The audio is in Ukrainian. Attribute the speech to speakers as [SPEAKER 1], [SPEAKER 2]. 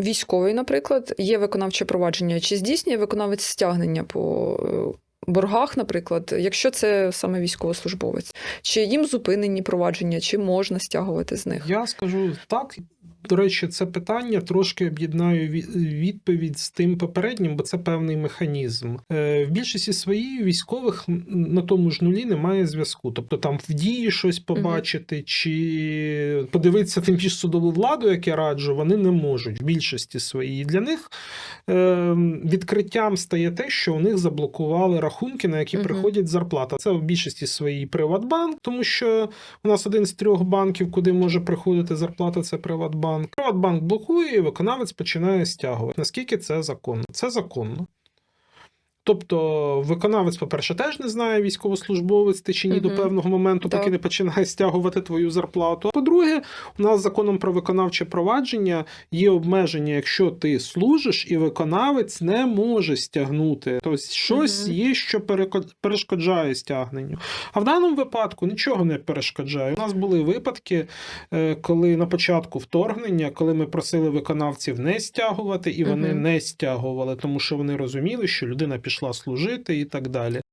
[SPEAKER 1] військовий, наприклад, є виконавче провадження, чи здійснює виконавець стягнення по е, боргах, наприклад, якщо це саме військовослужбовець, чи їм зупинені провадження, чи можна стягувати з них?
[SPEAKER 2] Я скажу так. До речі, це питання трошки об'єднаю відповідь з тим попереднім, бо це певний механізм. Е, В більшості своїй військових на тому ж нулі немає зв'язку. Тобто там в дії щось побачити, чи подивитися тим більше судову владу, як я раджу, вони не можуть в більшості своїй. Для них е, відкриттям стає те, що у них заблокували рахунки, на які приходять зарплата. Це в більшості своїй Приватбанк, тому що у нас один з трьох банків, куди може приходити зарплата, це Приватбанк. Приватбанк блокує, і виконавець починає стягувати. Наскільки це законно? Це законно. Тобто, виконавець, по-перше, теж не знає, військовослужбовець ти чи ні до певного моменту, поки не починає стягувати твою зарплату. По-друге, у нас законом про виконавче провадження є обмеження, якщо ти служиш, і виконавець не може стягнути. Тобто, щось
[SPEAKER 1] Мгм.
[SPEAKER 2] є, що перешкоджає стягненню. А в даному випадку нічого не перешкоджає. У нас були випадки, е, коли на початку вторгнення, коли ми просили виконавців не стягувати, і вони
[SPEAKER 1] Мгм.
[SPEAKER 2] не стягували, тому що вони розуміли, що людина пішла служити і так далі.